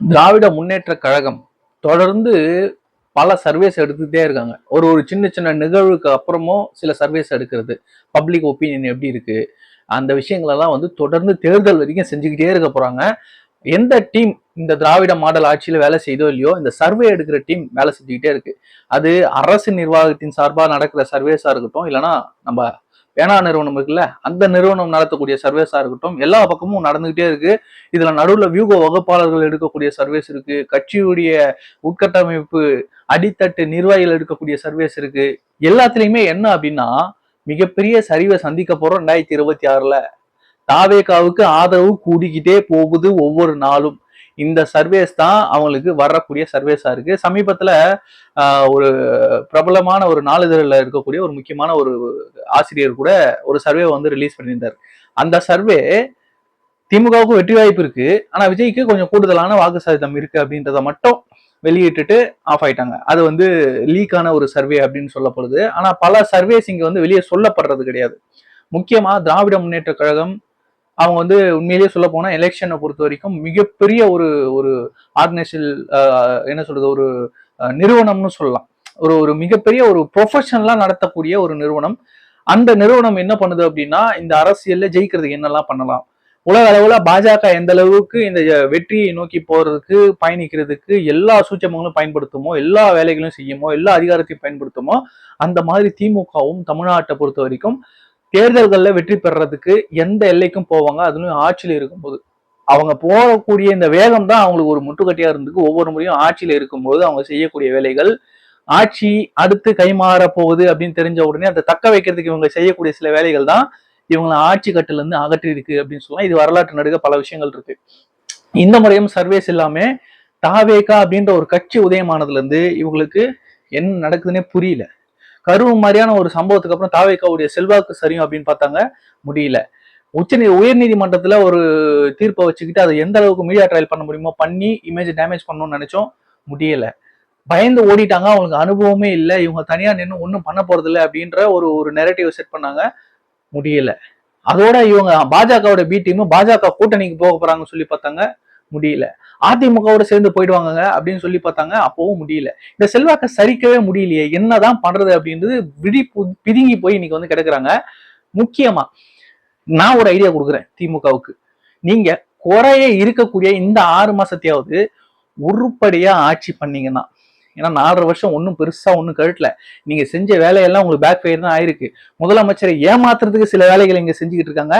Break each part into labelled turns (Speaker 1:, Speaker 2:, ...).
Speaker 1: திராவிட முன்னேற்ற கழகம் தொடர்ந்து பல சர்வேஸ் எடுத்துக்கிட்டே இருக்காங்க. ஒரு ஒரு சின்ன சின்ன நிகழ்வுக்கு அப்புறமும் சில சர்வேஸ் எடுக்கிறது. பப்ளிக் ஒப்பீனியன் எப்படி இருக்கு? அந்த விஷயங்களெல்லாம் வந்து தொடர்ந்து தேர்தல் வரைக்கும் செஞ்சுக்கிட்டே இருக்க போறாங்க. எந்த டீம் இந்த திராவிட மாடல் ஆட்சியில் வேலை செய்தோ இல்லையோ இந்த சர்வே எடுக்கிற டீம் வேலை செஞ்சுக்கிட்டே இருக்கு. அது அரசு நிர்வாகத்தின் சார்பாக நடக்கிற சர்வேஸாக இருக்கட்டும் இல்லைன்னா நம்ம பேனா நிறுவனம் இருக்குல்ல அந்த நிறுவனம் நடத்தக்கூடிய சர்வேஸா இருக்கட்டும் எல்லா பக்கமும் நடந்துகிட்டே இருக்கு. இதுல நடுவுல வியூக வகுப்பாளர்கள் எடுக்கக்கூடிய சர்வேஸ் இருக்கு. கட்சியுடைய உட்கட்டமைப்பு அடித்தட்டு நிர்வாகிகள் எடுக்கக்கூடிய சர்வேஸ் இருக்கு. எல்லாத்துலயுமே என்ன அப்படின்னா மிகப்பெரிய சரிவை சந்திக்க போறோம் ரெண்டாயிரத்தி இருபத்தி ஆறுல. தாவேகாவுக்கு ஆதரவு கூடிக்கிட்டே போகுது ஒவ்வொரு நாளும். இந்த சர்வேஸ் தான் அவங்களுக்கு வரக்கூடிய சர்வேஸா இருக்கு. சமீபத்துல ஒரு பிரபலமான ஒரு நாளிதழில் இருக்கக்கூடிய ஒரு முக்கியமான ஒரு ஆசிரியர் கூட ஒரு சர்வே வந்து ரிலீஸ் பண்ணியிருந்தார். அந்த சர்வே திமுகவுக்கு வெற்றி வாய்ப்பு இருக்கு. ஆனா விஜய்க்கு கொஞ்சம் கூடுதலான வாக்கு சதவீதம் இருக்கு அப்படின்றத மட்டும் வெளியிட்டுட்டு ஆஃப் ஆயிட்டாங்க. அது வந்து லீக்கான ஒரு சர்வே அப்படின்னு சொல்லப்படுது. ஆனா பல சர்வேஸ் இங்க வந்து வெளியே சொல்லப்படுறது கிடையாது. முக்கியமா திராவிட முன்னேற்ற கழகம் அவங்க வந்து உண்மையிலேயே சொல்ல போனா எலெக்ஷனை பொறுத்த வரைக்கும் மிகப்பெரிய ஒரு ஒரு ஆர்கனைசேஷன் என்ன சொல்றது ஒரு நிறுவனம்னு சொல்லலாம். ஒரு ஒரு மிகப்பெரிய ஒரு ப்ரொஃபஷனலாக நடத்தக்கூடிய ஒரு நிறுவனம். அந்த நிறுவனம் என்ன பண்ணுது அப்படின்னா இந்த அரசியல்ல ஜெயிக்கிறதுக்கு என்னெல்லாம் பண்ணலாம்? உலக அளவுல பாஜக எந்த அளவுக்கு இந்த வெற்றியை நோக்கி போறதுக்கு பயணிக்கிறதுக்கு எல்லா சூச்சமங்களும் பயன்படுத்துமோ எல்லா வேலைகளும் செய்யுமோ எல்லா அதிகாரத்தையும் பயன்படுத்துமோ அந்த மாதிரி திமுகவும் தமிழ்நாட்டை பொறுத்த வரைக்கும் தேர்தல்களில் வெற்றி பெறதுக்கு எந்த எல்லைக்கும் போவாங்க? அதுலயும் ஆட்சியில் இருக்கும்போது. அவங்க போகக்கூடிய இந்த வேகம் தான் அவங்களுக்கு ஒரு முட்டுக்கட்டியா இருந்துக்கு ஒவ்வொரு முறையும் ஆட்சியில் இருக்கும்போது அவங்க செய்யக்கூடிய வேலைகள் ஆட்சி அடுத்து கைமாற போகுது அப்படின்னு தெரிஞ்ச உடனே அதை தக்க வைக்கிறதுக்கு இவங்க செய்யக்கூடிய சில வேலைகள் தான் இவங்களை ஆட்சி கட்டில இருந்து அகற்றி இருக்கு அப்படின்னு சொல்லலாம். இது வரலாற்று நடுக பல விஷயங்கள் இருக்கு. இந்த முறையும் சர்வேஸ் எல்லாமே தாவேகா அப்படின்ற ஒரு கட்சி உதயமானதுல இருந்து இவங்களுக்கு என்ன நடக்குதுன்னே புரியல. கருவு மாதிரியான ஒரு சம்பவத்துக்கு அப்புறம் தாவேக்காவுடைய செல்வாக்கு சரியும் அப்படின்னு பார்த்தாங்க. முடியல. உச்ச உயர்நீதிமன்றத்தில் ஒரு தீர்ப்பை வச்சுக்கிட்டு அதை எந்த அளவுக்கு மீடியா ட்ரையல் பண்ண முடியுமோ பண்ணி இமேஜ் டேமேஜ் பண்ணணும்னு நினைச்சோம். முடியல. பயந்து ஓடிட்டாங்க. அவங்களுக்கு அனுபவமே இல்லை. இவங்க தனியா நின்று ஒன்றும் பண்ண போறது இல்லை அப்படின்ற ஒரு ஒரு நெரட்டிவ் செட் பண்ணாங்க. முடியல. அதோட இவங்க பாஜகவோட பி டீம் பாஜக கூட்டணிக்கு போக போறாங்கன்னு சொல்லி பார்த்தாங்க. முடியல. அதிமுகவோட சேர்ந்து போயிடுவாங்க அப்படின்னு சொல்லி பார்த்தாங்க. அப்பவும் முடியல. இந்த செல்வாக்கை சரிக்கவே முடியலையே. என்னதான் பண்றது அப்படின்றது விழி பிதுங்கி போய் இன்னைக்கு வந்து கிடக்குறாங்க. முக்கியமா நான் ஒரு ஐடியா கொடுக்குறேன் திமுகவுக்கு. நீங்க குறைய இருக்கக்கூடிய இந்த ஆறு மாசத்தையாவது உருப்படியா ஆட்சி பண்ணீங்கன்னா ஏன்னா நாலரை வருஷம் ஒன்றும் பெருசாக ஒன்றும் கழட்டல. நீங்கள் செஞ்ச வேலையெல்லாம் உங்களுக்கு பேக் ஃபயர் தான் ஆயிருக்கு. முதலமைச்சரை ஏமாத்துறதுக்கு சில வேலைகளை இங்கே செஞ்சுக்கிட்டு இருக்காங்க.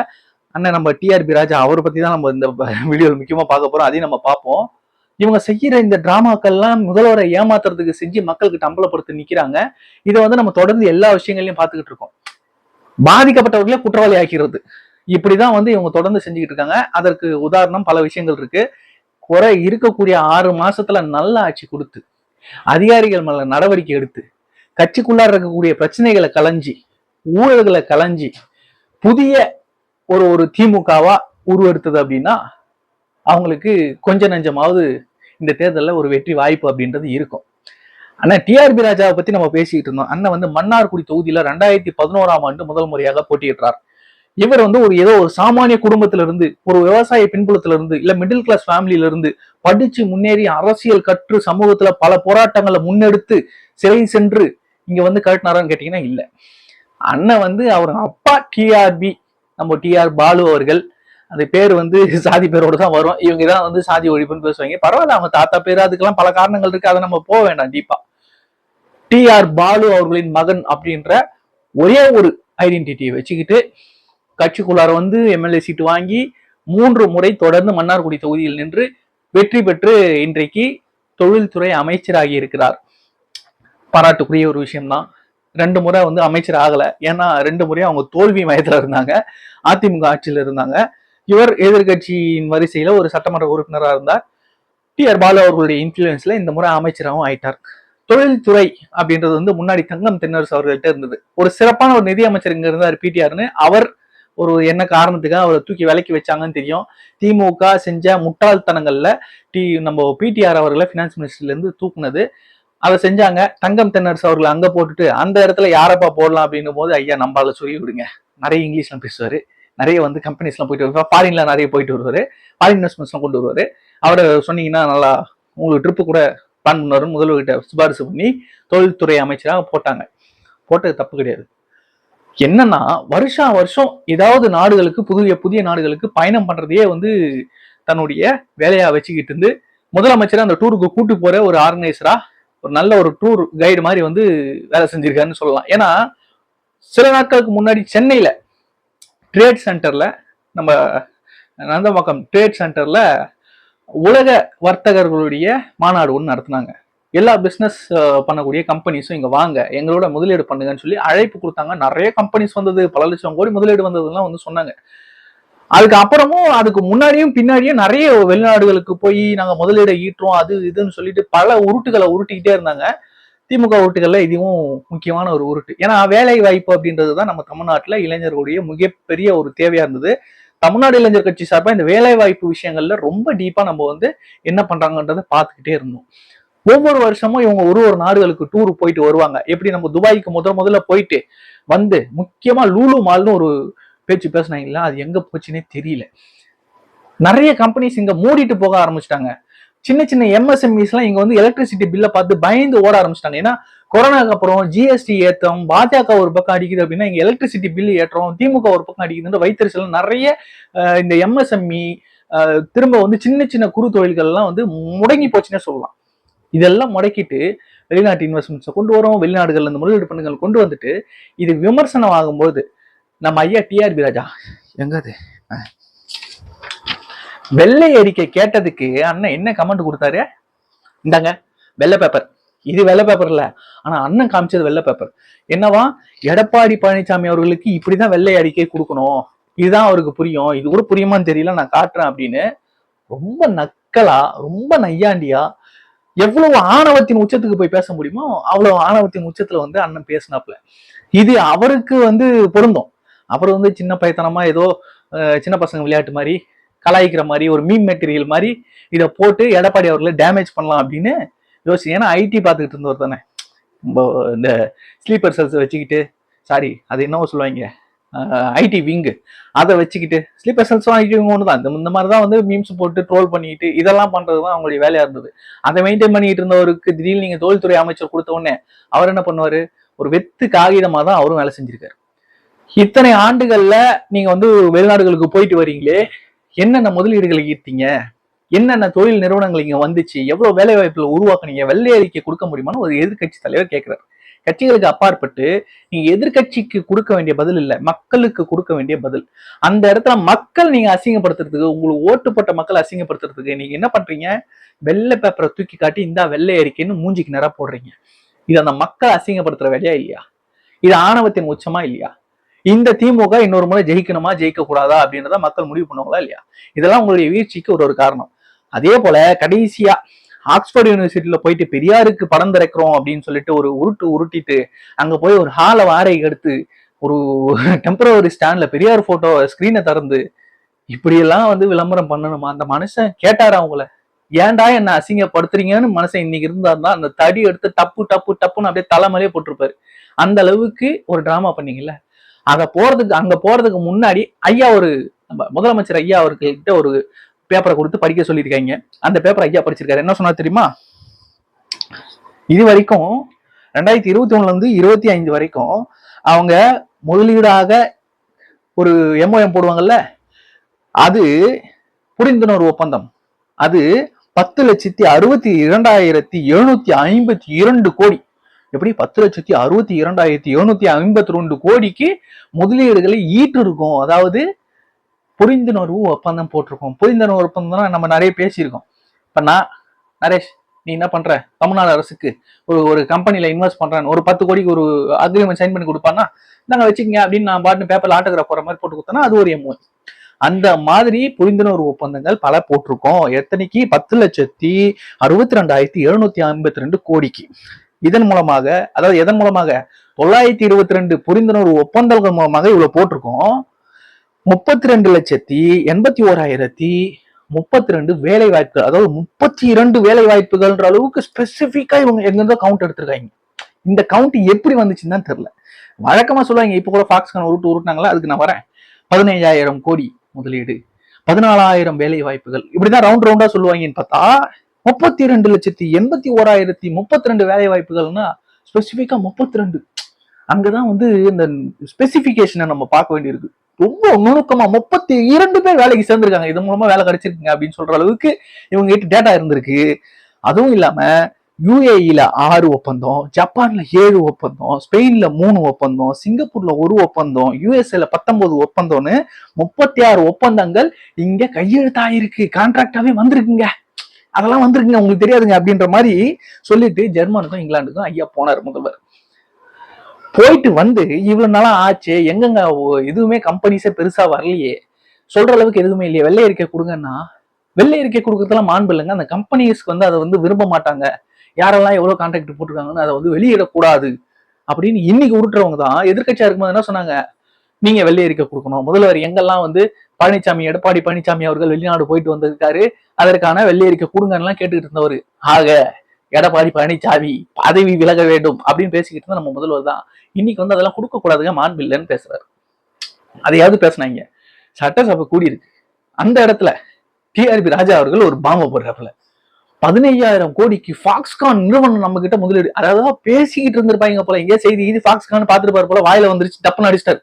Speaker 1: அண்ணன் நம்ம டிஆர்பி ராஜா அவரை பத்தி தான் நம்ம இந்த வீடியோ முக்கியமா பார்க்க போறோம். அதையும் நம்ம பார்ப்போம். இவங்க செய்யற இந்த டிராமாக்கள்லாம் முதல்வரை ஏமாத்துறதுக்கு செஞ்சு மக்களுக்கு அம்பலப்படுத்தி நிக்கிறாங்க. இதை வந்து நம்ம தொடர்ந்து எல்லா விஷயங்களையும் பார்த்துக்கிட்டு இருக்கோம். பாதிக்கப்பட்டவர்களே குற்றவாளி ஆக்கிறது இப்படிதான் வந்து இவங்க தொடர்ந்து செஞ்சுக்கிட்டு இருக்காங்க. அதற்கு உதாரணம் பல விஷயங்கள் இருக்கு. குறை இருக்கக்கூடிய ஆறு மாசத்துல நல்ல ஆட்சி கொடுத்து அதிகாரிகள் மேல நடவடிக்கை எடுத்து கட்சிக்குள்ளார இருக்கக்கூடிய பிரச்சனைகளை களைஞ்சி ஊழல்களை களைஞ்சி புதிய ஒரு ஒரு திமுகவா உருவெடுத்தது அப்படின்னா அவங்களுக்கு கொஞ்ச நஞ்சமாவது இந்த தேர்தலில் ஒரு வெற்றி வாய்ப்பு அப்படின்றது இருக்கும். அண்ணா டிஆர்பி ராஜாவை பத்தி நம்ம பேசிக்கிட்டு இருந்தோம். அண்ணன் வந்து மன்னார்குடி தொகுதியில ரெண்டாயிரத்தி பதினோராம் ஆண்டு முதல் முறையாக போட்டியிட்டார் இவர் வந்து ஒரு ஏதோ ஒரு சாமானிய குடும்பத்திலிருந்து ஒரு விவசாய பின்புலத்துல இருந்து இல்ல மிடில் கிளாஸ் ஃபேமிலியில இருந்து படிச்சு முன்னேறி அரசியல் கற்று சமூகத்துல பல போராட்டங்களை முன்னெடுத்து சிறை சென்று இங்க வந்து கட்டினாரான்னு கேட்டீங்கன்னா இல்ல. அண்ணன் வந்து அவர் அப்பா டிஆர்பி நம்ம டிஆர் பாலு அவர்கள் அந்த பேர் வந்து சாதி பேரோடு தான் வரும். இவங்க தான் வந்து சாதி ஒழிப்புன்னு பேசுவாங்க. பரவாயில்ல அவங்க தாத்தா பேர் அதுக்கெல்லாம் பல காரணங்கள் இருக்கு. அதை நம்ம போக வேண்டாம் டீப்பா டிஆர் பாலு அவர்களின் மகன் அப்படின்ற ஒரே ஒரு ஐடென்டிட்டியை வச்சுக்கிட்டு கட்சிக்குள்ளார வந்து எம்எல்ஏ சீட்டு வாங்கி மூன்று முறை தொடர்ந்து மன்னார்குடி தொகுதியில் நின்று வெற்றி பெற்று இன்றைக்கு தொழில்துறை அமைச்சராகி இருக்கிறார். பாராட்டுக்குரிய ஒரு விஷயம்தான். ரெண்டு முறை வந்து அமைச்சர் ஆகலை. ஏன்னா ரெண்டு முறையும் அவங்க தோல்வி மையத்தில் இருந்தாங்க. அதிமுக ஆட்சியில் இருந்தாங்க. இவர் எதிர்கட்சியின் வரிசையில் ஒரு சட்டமன்ற உறுப்பினராக இருந்தார். டி ஆர் பாலு அவர்களுடைய இன்ஃப்ளூயன்ஸில் இந்த முறை அமைச்சராகவும் ஆயிட்டார். தொழில்துறை அப்படின்றது வந்து முன்னாடி தங்கம் தென்னரசு அவர்கள்ட்ட இருந்தது. ஒரு சிறப்பான ஒரு நிதி அமைச்சர் இங்க இருந்தார் பிடிஆர்னு அவர் ஒரு என்ன காரணத்துக்காக அவரை தூக்கி விலக்கி வச்சாங்கன்னு தெரியும். திமுக செஞ்ச முட்டாள்தனங்கள்ல டி நம்ம பிடிஆர் அவர்களை ஃபினான்ஸ் மினிஸ்டர்ல இருந்து தூக்குனது. அதை செஞ்சாங்க. தங்கம் தென்னரசு அவர்களை அங்க போட்டுட்டு அந்த இடத்துல யாரப்பா போடலாம் அப்படின்னும் போது ஐயா நம்பால சொல்லி விடுங்க. நிறைய இங்கிலீஷ்லாம் பேசுவாரு. நிறைய வந்து கம்பெனிஸ்லாம் போயிட்டு வருவார். ஃபாரின்ல நிறைய போயிட்டு வருவாரு. ஃபாரின் இன்வெஸ்ட்மெண்ட்ஸ்லாம் கொண்டு வருவாரு. அவரை சொன்னீங்கன்னா நல்லா உங்களுக்கு ட்ரிப்பு கூட பிளான் பண்ணுவார் முதல்வர்கிட்ட சிபாரிசு பண்ணி தொழில்துறை அமைச்சராக போட்டாங்க. போட்டது தப்பு கிடையாது. என்னன்னா வருஷா வருஷம் ஏதாவது நாடுகளுக்கு புதிய புதிய நாடுகளுக்கு பயணம் பண்றதையே வந்து தன்னுடைய வேலையா வச்சுக்கிட்டு இருந்து முதலமைச்சராக அந்த டூருக்கு கூட்டு போற ஒரு ஆர்கனைசரா ஒரு நல்ல ஒரு டூர் கைடு மாதிரி வந்து வேலை செஞ்சிருக்காருன்னு சொல்லலாம். ஏன்னா சில நாட்களுக்கு முன்னாடி சென்னையில ட்ரேட் சென்டர்ல நம்ம நந்தம்பாக்கம் ட்ரேட் சென்டர்ல உலக வர்த்தகர்களுடைய மாநாடு ஒன்று நடத்தினாங்க. எல்லா பிஸ்னஸ் பண்ணக்கூடிய கம்பெனிஸும் இங்க வாங்க எங்களோட முதலீடு பண்ணுங்கன்னு சொல்லி அழைப்பு கொடுத்தாங்க. நிறைய கம்பெனிஸ் வந்தது பல லட்சம் கோடி முதலீடு வந்ததுலாம் வந்து சொன்னாங்க. அதுக்கு அப்புறமும் அதுக்கு முன்னாடியும் பின்னாடியும் நிறைய வெளிநாடுகளுக்கு போய் நாங்க முதலீடை ஈட்டுறோம் அது இதுன்னு சொல்லிட்டு பல உருட்டுகளை உருட்டிக்கிட்டே இருந்தாங்க. திமுக உருட்டுகள்ல இதுவும் முக்கியமான ஒரு உருட்டு. ஏன்னா வேலை வாய்ப்பு அப்படின்றது தான் நம்ம தமிழ்நாட்டுல இளைஞர்களுடைய மிகப்பெரிய ஒரு தேவையா இருந்தது. தமிழ்நாடு இளைஞர் கட்சி சார்பா இந்த வேலை வாய்ப்பு விஷயங்கள்ல ரொம்ப டீப்பா நம்ம வந்து என்ன பண்றாங்கன்றதை பார்த்துக்கிட்டே இருந்தோம். ஒவ்வொரு வருஷமும் இவங்க ஒரு ஒரு நாடுகளுக்கு டூர் போயிட்டு வருவாங்க. எப்படி நம்ம துபாய்க்கு முதல் முதல்ல போயிட்டு வந்து முக்கியமா லூலு மால்னு ஒரு பேச்சு பேசினாங்களா அது எங்க போச்சுன்னே தெரியல. நிறைய கம்பெனிஸ் இங்க மூடிட்டு போக ஆரம்பிச்சிட்டாங்க. சின்ன சின்ன எம்எஸ்எம்இஸ்லாம் இங்கே இங்க வந்து எலக்ட்ரிசிட்டி பில்லை பார்த்து பயந்து ஓட ஆரம்பிச்சிட்டாங்க. ஏன்னா கொரோனாக்கு அப்புறம் ஜிஎஸ்டி ஏற்றம் பாஜக ஒரு பக்கம் அடிக்குது அப்படின்னா இங்க எலக்ட்ரிசிட்டி பில் ஏற்றம் திமுக ஒரு பக்கம் அடிக்குதுன்ற வைத்தறிச்சல் நிறைய இந்த எம்எஸ்எம்இ திரும்ப வந்து சின்ன சின்ன குறு தொழில்கள்லாம் வந்து முடங்கி போச்சுன்னே சொல்லலாம். இதெல்லாம் முடக்கிட்டு வெளிநாட்டு இன்வெஸ்ட்மெண்ட்ஸை கொண்டு வரோம் வெளிநாடுகள்ல இந்த முதலீடு பண்ணுங்கள் கொண்டு வந்துட்டு இது விமர்சனம் ஆகும்போது நம்ம ஐயா டிஆர்பி ராஜா. எங்க அது. வெள்ளை அறிக்கை கேட்டதுக்கு அண்ணன் என்ன கமெண்ட் கொடுத்தாரு? இந்தாங்க வெள்ளை பேப்பர் இது வெள்ளை பேப்பர் இல்ல. ஆனா அண்ணன் காமிச்சது வெள்ளை பேப்பர் என்னவா? எடப்பாடி பழனிசாமி அவர்களுக்கு இப்படிதான் வெள்ளை அறிக்கை கொடுக்கணும். இதுதான் அவருக்கு புரியும். இது கூட புரியுமான்னு தெரியல நான் காட்டுறேன் அப்படின்னு. ரொம்ப நக்கலா ரொம்ப நையாண்டியா எவ்வளவு ஆணவத்தின் உச்சத்துக்கு போய் பேச முடியுமோ அவ்வளவு ஆணவத்தின் உச்சத்துல வந்து அண்ணன் பேசினாப்ல இது அவருக்கு வந்து பொருந்தும். அப்புறம் வந்து சின்ன பைத்தனமாக ஏதோ சின்ன பசங்க விளையாட்டு மாதிரி கலாய்க்கிற மாதிரி ஒரு மீம் மெட்டீரியல் மாதிரி இதை போட்டு எடப்பாடி அவர்களை டேமேஜ் பண்ணலாம் அப்படின்னு யோசிச்சு. ஏன்னா ஐடி பார்த்துக்கிட்டு இருந்தவர் தானே. இந்த ஸ்லீப்பர் செல்ஸ் வச்சுக்கிட்டு சாரி அது என்னவோ சொல்லுவாங்க. ஐடி விங்கு அதை வச்சுக்கிட்டு ஸ்லீப்பர் செல்ஸும் ஐடி விங் ஒன்று தான். இந்த இந்த மாதிரி தான் வந்து மீம்ஸ் போட்டு ட்ரோல் பண்ணிட்டு இதெல்லாம் பண்ணுறது தான் அவங்களுடைய வேலையாக இருந்தது. அதை மெயின்டைன் பண்ணிட்டு இருந்தவருக்கு திடீர்னு நீங்கள் தொழில்துறை அமைச்சர் கொடுத்த உடனே அவர் என்ன பண்ணுவார்? ஒரு வெத்து காகிதமாக தான் அவரும் வேலை செஞ்சிருக்காரு. இத்தனை ஆண்டுகள்ல நீங்க வந்து வெளிநாடுகளுக்கு போயிட்டு வரீங்களே என்னென்ன முதலீடுகளை ஈர்த்தீங்க? என்னென்ன தொழில் நிறுவனங்கள் இங்க வந்துச்சு? எவ்வளவு வேலை வாய்ப்புல உருவாக்குனீங்க? வெள்ளை அறிக்கை கொடுக்க முடியுமான்னு ஒரு எதிர்க்கட்சி தலைவர் கேட்கிறார். கட்சிகளுக்கு அப்பாற்பட்டு நீங்க எதிர்க்கட்சிக்கு கொடுக்க வேண்டிய பதில் இல்ல மக்களுக்கு கொடுக்க வேண்டிய பதில். அந்த இடத்துல மக்கள் நீங்க அசிங்கப்படுத்துறதுக்கு உங்களுக்கு ஓட்டு போட்ட மக்கள் அசிங்கப்படுத்துறதுக்கு நீங்க என்ன பண்றீங்க? வெள்ளை பேப்பரை தூக்கி காட்டி இந்தா வெள்ளை அறிக்கைன்னு மூஞ்சிக்கு நேரா போடுறீங்க. இது அந்த மக்கள் அசிங்கப்படுத்துற வேலையா இல்லையா? இது ஆணவத்தின் உச்சமா இல்லையா? இந்த திமுக இன்னொரு முறை ஜெயிக்கணுமா ஜெயிக்க கூடாதா அப்படின்றத மக்கள் முடிவு பண்ணுவாங்களா இல்லையா? இதெல்லாம் உங்களுடைய வீழ்ச்சிக்கு ஒரு ஒரு காரணம். அதே போல கடைசியா ஆக்ஸ்போர்ட் யூனிவர்சிட்டியில போயிட்டு பெரியாருக்கு படம் திறக்கிறோம் அப்படின்னு சொல்லிட்டு ஒரு உருட்டு உருட்டிட்டு அங்க போய் ஒரு ஹாலை வாடகைக்கு எடுத்து ஒரு டெம்பரவரி ஸ்டாண்ட்ல பெரியார் போட்டோ ஸ்கிரீனை திறந்து இப்படியெல்லாம் வந்து விளம்பரம் பண்ணணுமா? அந்த மனுஷன் கேட்டாரா அவங்கள ஏன்டா என்ன அசிங்கப்படுத்துறீங்கன்னு மனுஷன் இன்னைக்கு இருந்தாருன்னா அந்த தடி எடுத்து டப்பு டப்பு டப்புன்னு அப்படியே தலைமலையே போட்டிருப்பாரு. அந்த அளவுக்கு ஒரு டிராமா பண்ணீங்கல்ல? அதை போறதுக்கு அங்க போறதுக்கு முன்னாடி ஐயா ஒரு நம்ம முதலமைச்சர் ஐயா அவர்கள்கிட்ட ஒரு பேப்பரை கொடுத்து படிக்க சொல்லியிருக்காங்க. அந்த பேப்பர் ஐயா படிச்சிருக்காரு. என்ன சொன்னா தெரியுமா? இது வரைக்கும் ரெண்டாயிரத்தி இருபத்தி ஒண்ணுல இருந்து இருபத்தி ஐந்து வரைக்கும் அவங்க முதலீடாக ஒரு எம்ஓஎம் போடுவாங்கல்ல அது புரிந்துணர்வு ஒப்பந்தம். அது பத்து லட்சத்தி அறுபத்தி இரண்டாயிரத்தி எழுநூத்தி ஐம்பத்தி இரண்டு கோடி. எப்படி? பத்து லட்சத்தி அறுபத்தி இரண்டாயிரத்தி எழுநூத்தி ஐம்பத்தி ரெண்டு கோடிக்கு முதலீடுகளை ஈட்டு இருக்கும் அதாவது புரிந்துணர்வு ஒப்பந்தம் போட்டிருக்கோம். புரிந்துணர்வு ஒப்பந்தம்னா நம்ம நிறைய பேசியிருக்கோம். இப்ப நான் நரேஷ் நீ என்ன பண்ற? தமிழ்நாடு அரசுக்கு ஒரு ஒரு கம்பெனியில இன்வெஸ்ட் பண்றேன் ஒரு பத்து கோடிக்கு ஒரு அக்ரிமெண்ட் சைன் பண்ணி கொடுப்பான்னா நாங்க வச்சுக்கங்க அப்படின்னு நான் பாட்டு பேப்பர்ல ஆட்டோகிராஃப் போற மாதிரி போட்டு கொடுத்தேன்னா அது ஒரு எம்ஓ அந்த மாதிரி புரிந்துணர்வு ஒப்பந்தங்கள் பல போட்டிருக்கோம். எத்தனைக்கு? பத்து லட்சத்தி அறுபத்தி ரெண்டாயிரத்தி எழுநூத்தி ஐம்பத்தி ரெண்டு கோடிக்கு. இதன் மூலமாக அதாவது எதன் மூலமாக? தொள்ளாயிரத்தி இருபத்தி ரெண்டு புரிந்துணர்வு ஒப்பந்தங்கள் மூலமாக இவ்வளவு போட்டிருக்கோம். முப்பத்தி ரெண்டு லட்சத்தி எண்பத்தி ஓராயிரத்தி முப்பத்தி ரெண்டு வேலை வாய்ப்புகள் அதாவது முப்பத்தி இரண்டு வேலை வாய்ப்புகள்ன்ற அளவுக்கு ஸ்பெசிபிக்கா இவங்க எங்கிருந்தோ கவுண்ட் எடுத்திருக்காங்க. இந்த கவுண்ட் எப்படி வந்துச்சுன்னு தான் தெரியல. வழக்கமா சொல்லுவாங்க இப்ப கூட ஃபாக்ஸ்கான் உருட்டு உருட்டினாங்களா? அதுக்கு நான் வரேன். பதினைஞ்சாயிரம் கோடி முதலீடு பதினாலாயிரம் வேலை வாய்ப்புகள் இப்படிதான் ரவுண்ட் ரவுண்டா சொல்லுவாங்கன்னு பார்த்தா முப்பத்தி ரெண்டு லட்சத்தி எண்பத்தி ஓராயிரத்தி முப்பத்தி ரெண்டு வேலை வாய்ப்புகள்னா ஸ்பெசிஃபிக்கா முப்பத்தி ரெண்டு அங்கதான் வந்து இந்த ஸ்பெசிபிகேஷனை நம்ம பார்க்க வேண்டியிருக்கு. ரொம்ப நுணுக்கமா முப்பத்தி இரண்டு பேர் வேலைக்கு சேர்ந்திருக்காங்க. இது மூலமா வேலை கிடைச்சிருக்குங்க அப்படின்னு சொல்ற அளவுக்கு இவங்க கிட்ட டேட்டா இருந்திருக்கு. அதுவும் இல்லாம யுஏஇல ஆறு ஒப்பந்தம் ஜப்பான்ல ஏழு ஒப்பந்தம் ஸ்பெயின்ல மூணு ஒப்பந்தம் சிங்கப்பூர்ல ஒரு ஒப்பந்தம் யுஎஸ்ஏல பத்தொன்பது ஒப்பந்தம்னு முப்பத்தி ஆறு ஒப்பந்தங்கள் இங்க கையெழுத்தாயிருக்கு. கான்ட்ராக்டாவே வந்திருக்குங்க. அதெல்லாம் வந்திருக்குங்க உங்களுக்கு தெரியாதுங்க அப்படின்ற மாதிரி சொல்லிட்டு ஜெர்மனுக்கும் இங்கிலாந்துக்கும் ஐயா போனார் முதல்வர். போயிட்டு வந்து இவ்வளவு நாளா ஆச்சு எங்கங்க எதுவுமே கம்பெனிஸே பெருசா வரலையே. சொல்ற அளவுக்கு எதுவுமே இல்லையே. வெள்ளை அறிக்கை கொடுங்கன்னா வெள்ளை அறிக்கை கொடுக்கறதுலாம் மாண்பு இல்லைங்க. அந்த கம்பெனிஸ்க்கு வந்து அதை வந்து விரும்ப மாட்டாங்க. யாரெல்லாம் எவ்வளவு கான்ட்ராக்ட் போட்டிருக்காங்கன்னு அதை வந்து வெளியிடக்கூடாது. அப்படின்னு இன்னைக்கு உருட்டுறவங்க தான் எதிர்க்கட்சியா இருக்கும்போது என்ன சொன்னாங்க? நீங்க வெள்ளை கொடுக்கணும். முதல்வர் எங்கெல்லாம் வந்து பழனிசாமி எடப்பாடி பழனிசாமி அவர்கள் வெளிநாடு போயிட்டு வந்திருக்காரு அதற்கான வெள்ளை அறிக்கை கொடுங்கன்னு கேட்டுக்கிட்டு இருந்தவர். ஆக எடப்பாடி பழனிசாமி பதவி விலக வேண்டும் அப்படின்னு பேசிக்கிட்டு இருந்த நம்ம முதல்வர் தான். இன்னைக்கு வந்து அதெல்லாம் கொடுக்க கூடாதுங்க மாண்பில்லைன்னு பேசுறாரு. அதையாவது பேசுனாங்க. சட்டசபை கூடியிருக்கு. அந்த இடத்துல டிஆர்பி ராஜா அவர்கள் ஒரு பாம்பை போடுறாப்புல. பதினையாயிரம் கோடிக்கு ஃபாக்ஸ்கான் நிறுவனம் நம்ம கிட்ட முதலீடு. அதாவது பேசிக்கிட்டு இருந்திருப்பாங்க போல எங்கேயா செய்தி இது ஃபாக்ஸ்கான் பார்த்துருப்பாரு போல வாயில வந்துருச்சு டப்புன்னு அடிச்சிட்டாரு.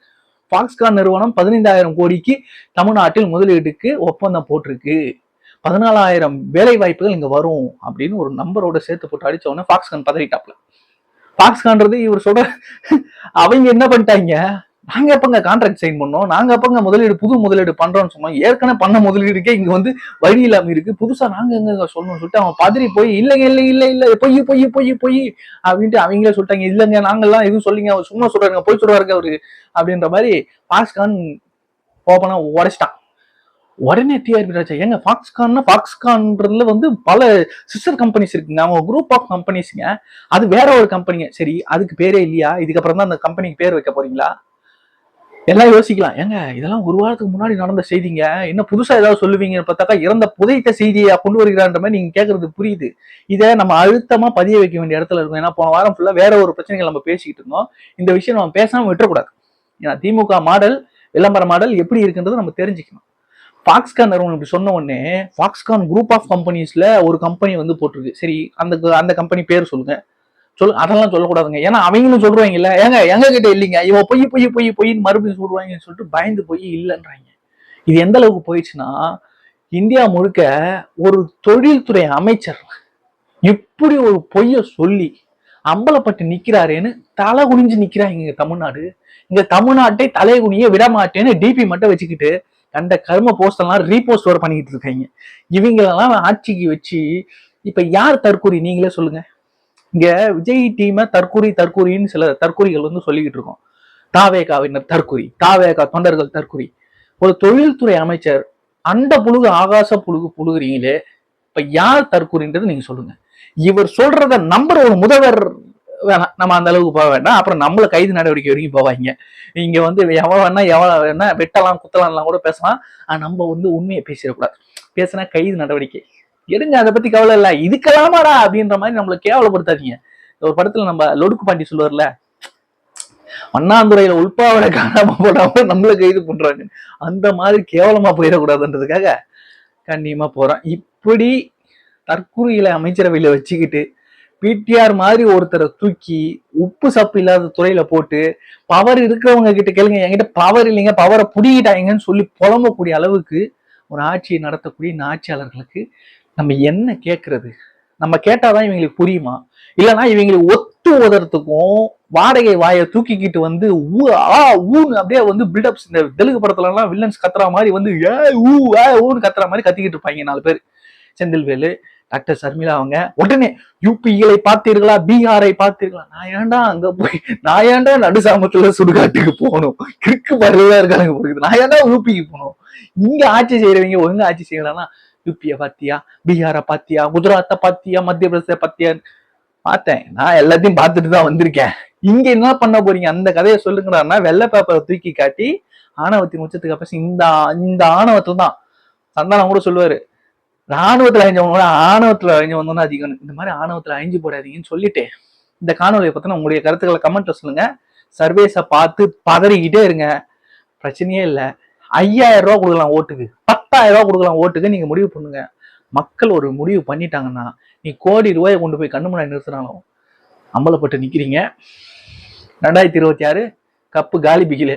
Speaker 1: ஃபாக்ஸ்கான் நிறுவனம் பதினைந்தாயிரம் கோடிக்கு தமிழ்நாட்டில் முதலீட்டுக்கு ஒப்பந்தம் போட்டிருக்கு. பதினாலாயிரம் வேலை வாய்ப்புகள் இங்க வரும் அப்படின்னு ஒரு நம்பரோட சேர்த்து போட்டு அடிச்ச உடனே ஃபாக்ஸ்கான் பதறிட்டாப்ல. ஃபாக்ஸ்கான்றது இவர் சொல்ற அவங்க என்ன பண்ணிட்டாங்க? நாங்க எப்பங்க கான்ட்ராக்ட் சைன் பண்ணோம்? நாங்க எப்பங்க முதலீடு புது முதலீடு பண்றோம்னு சொன்னோம்? ஏற்கனவே பண்ண முதலீடுக்கே இங்க வந்து வழி இல்லாம இருக்கு. புதுசா நாங்க எங்க சொல்லணும்னு சொல்லிட்டு அவன் பதறி போய் இல்லைங்க இல்லை இல்ல இல்ல பொய் பொய் பொய் பொய் அப்படின்ட்டு அவங்களே சொல்லிட்டாங்க. இல்லைங்க நாங்கெல்லாம் எதுவும் சொல்லிங்க அவர் சும்மா சொல்றாருங்க போய் சொல்றாருங்க அவரு அப்படின்ற மாதிரி பாஸ்கான் ஓப்பனா உடைச்சிட்டான். உடனே டிஆர்பி ராஜா ஏங்க ஃபாக்ஸ்கான்னா ஃபாக்ஸ்கான்றதுல வந்து பல சிஸ்டர் கம்பெனிஸ் இருக்குங்க. அவங்க குரூப் ஆஃப் கம்பெனிஸ்ங்க அது வேற ஒரு கம்பெனிங்க சரி அதுக்கு பேரே இல்லையா? இதுக்கப்புறம் தான் அந்த கம்பெனிக்கு பேர் வைக்க போறீங்களா? எல்லாம் யோசிக்கலாம். ஏங்க இதெல்லாம் ஒரு வாரத்துக்கு முன்னாடி நடந்த செய்திங்க. என்ன புதுசா ஏதாவது சொல்லுவீங்கன்னு பார்த்தாக்கா இறந்த புதைத்த செய்தியை கொண்டு வருகிறான்ற மாதிரி நீங்க கேட்கறது புரியுது. இதை நம்ம அழுத்தமா பதிய வைக்க வேண்டிய இடத்துல இருக்கும். ஏன்னா போன வாரம் ஃபுல்லா வேற ஒரு பிரச்சனைகள் நம்ம பேசிக்கிட்டு இருந்தோம். இந்த விஷயம் நம்ம பேசாம விட்டுறக்கூடாது. ஏன்னா திமுக மாடல் விளம்பர மாடல் எப்படி இருக்குன்றது நம்ம தெரிஞ்சுக்கணும். ஃபாக்ஸ்கான் நிறுவனம் இப்படி சொன்ன உடனே ஃபாக்ஸ்கான் குரூப் ஆஃப் கம்பெனிஸ்ல ஒரு கம்பெனி வந்து போட்டிருக்கு. சரி அந்த அந்த கம்பெனி பேர் சொல்லுங்க. சொல்லு அதெல்லாம் சொல்லக்கூடாதுங்க. ஏன்னா அவங்களும் சொல்றாங்க இல்ல ஏங்க எங்க கிட்ட இல்லைங்க. இவ பொய் பொய் பொய் பொய்ன்னு மறுபடியும் சொல்றாங்கன்னு சொல்லிட்டு பயந்து போய் இல்லைன்றாங்க. இது எந்த அளவுக்கு போயிடுச்சுன்னா இந்தியா முழுக்க ஒரு தொழில்துறை அமைச்சர் இப்படி ஒரு பொய்ய சொல்லி அம்பலப்பட்டு நிக்கிறாருன்னு தலை குனிஞ்சு நிக்கிறாங்க இங்க தமிழ்நாடு. இங்க தமிழ்நாட்டை தலை குனிய விட மாட்டேன்னு டிபி மட்டும் வச்சுக்கிட்டு கண்ட கர்ம போஸ்டெல்லாம் ரீபோஸ்ட் வர பண்ணிக்கிட்டு இருக்காங்க. இவங்களெல்லாம் ஆட்சிக்கு வச்சு இப்ப யார் தற்கூரி நீங்களே சொல்லுங்க. இங்க விஜய் டீமை தற்கூரி தற்கூரின்னு சில தற்கூரிகள் வந்து சொல்லிக்கிட்டு இருக்கோம். தாவேகாவினர் தற்கூரி தாவேகா தொண்டர்கள் தற்கூரி. ஒரு தொழில்துறை அமைச்சர் அண்ட புழுகு ஆகாச புழுகு புழுகுறீங்களே இப்ப யார் தற்கூரின்றது நீங்க சொல்லுங்க. இவர் சொல்றத நம்புற ஒரு முதல்வர் வேணாம். நம்ம அந்த அளவுக்கு போக வேண்டாம். அப்புறம் நம்மள கைது நடவடிக்கை வரைக்கும் போவாங்க இங்க வந்து எவ்வளவு வேணா எவ்வளவு வேணா வெட்டலாம் குத்தலாம்லாம் கூட பேசலாம். ஆனா நம்ம வந்து உண்மையை பேசிடக்கூடாது. பேசினா கைது நடவடிக்கை. எடுங்க அதை பத்தி கவலை இல்லை. இதுக்கெல்லாமாடா அப்படின்ற மாதிரி நம்மள கேவலப்படுத்தாதீங்க. ஒரு படத்துல நம்ம லொடுக்கு பாண்டி சொல்லுவார்ல அண்ணாந்துறையில உள்பாவட காணாம போடாம நம்மள கைது பண்றாங்க அந்த மாதிரி கேவலமா போயிடக்கூடாதுன்றதுக்காக கண்ணியமா போறேன் இப்படி தற்கூரியில அமைச்சரவையில வச்சுக்கிட்டு பிடிஆர் மாதிரி ஒருத்தரை தூக்கி உப்பு சப்பு இல்லாத துறையில போட்டு பவர் இருக்கிறவங்க கிட்ட கேளுங்க என்கிட்ட பவர் இல்லைங்க பவரை புடிக்கிட்டாங்கன்னு சொல்லி புலம்பக்கூடிய அளவுக்கு ஒரு ஆட்சியை நடத்தக்கூடிய இந்த ஆட்சியாளர்களுக்கு நம்ம என்ன கேட்கறது நம்ம கேட்டாதான் இவங்களுக்கு புரியுமா? இல்லைன்னா இவங்களுக்கு ஒத்து உதறதுக்கும் வாடகை வாயை தூக்கிக்கிட்டு வந்து ஊ ஆ ஊன்னு அப்படியே வந்து பில்டப்ஸ் இந்த தெலுங்கு படத்துல எல்லாம் வில்லன்ஸ் கத்துற மாதிரி வந்து ஏ ஊ ஏ ஊன்னு கத்துற மாதிரி கத்திக்கிட்டு இருப்பாங்க நாலு பேர். செந்தில்வேலு டாக்டர் சர்மிளா அவங்க உடனே யூபிகளை பார்த்தீர்களா? பீகாரை பார்த்தீர்களா? நான் ஏன்டா அங்க போய் நான் ஏன்டா நடுசாமத்துல சுடுகாட்டுக்கு போகணும்? கிறுக்கு மாதிரிதான் இருக்காங்க போகுது நான் ஏன்டா யூபிக்கு போகணும்? இங்க ஆட்சி செய்யறவங்க ஒழுங்கா ஆட்சி செய்யலாம்னா யூபியை பாத்தியா பீகாரை பாத்தியா குஜராத்தை பாத்தியா மத்திய பிரதேச பாத்தியா? பார்த்தேன். நான் எல்லாத்தையும் பார்த்துட்டு தான் வந்திருக்கேன். இங்க என்ன பண்ண போறீங்க? அந்த கதையை சொல்லுங்கடான்னா வெள்ளை பேப்பரை தூக்கி காட்டி ஆணவத்தின் உச்சத்துக்கு அப்புறம் இந்த இந்த ஆணவத்துல தான். சந்தானம் கூட சொல்லுவாரு. ராணுவத்துல அழிஞ்சவங்க ஆணவத்துல அழிஞ்சவங்க தான் அதிகம். இந்த மாதிரி ஆணவத்துல அழிஞ்சு போடாதீங்கன்னு சொல்லிட்டேன். இந்த காணொலியை பத்தின உங்களுடைய கருத்துக்களை கமெண்ட்ல சொல்லுங்க. சர்வேஸை பார்த்து பதறிக்கிட்டே இருங்க. பிரச்சனையே இல்லை. ஐயாயிரம் ரூபா கொடுக்கலாம் ஓட்டுக்கு. பத்து பத்தாயிரம் ரூபா கொடுக்கலாம் ஓட்டுக்கு நீங்க முடிவு பண்ணுங்க. மக்கள் ஒரு முடிவு பண்ணிட்டாங்கன்னா நீ கோடி ரூபாயை கொண்டு போய் கண்ணு முன்னாடி நிறுத்தினாலும் அம்பலப்பட்டு நிக்கிறீங்க. ரெண்டாயிரத்தி இருபத்தி ஆறு கப்பு காலி பிகிலு.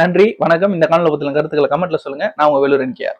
Speaker 1: நன்றி வணக்கம். இந்த காணொலி பத்தின கருத்துக்களை கமெண்ட்ல சொல்லுங்க. நான் உங்க வேலூர் என்கேஆர்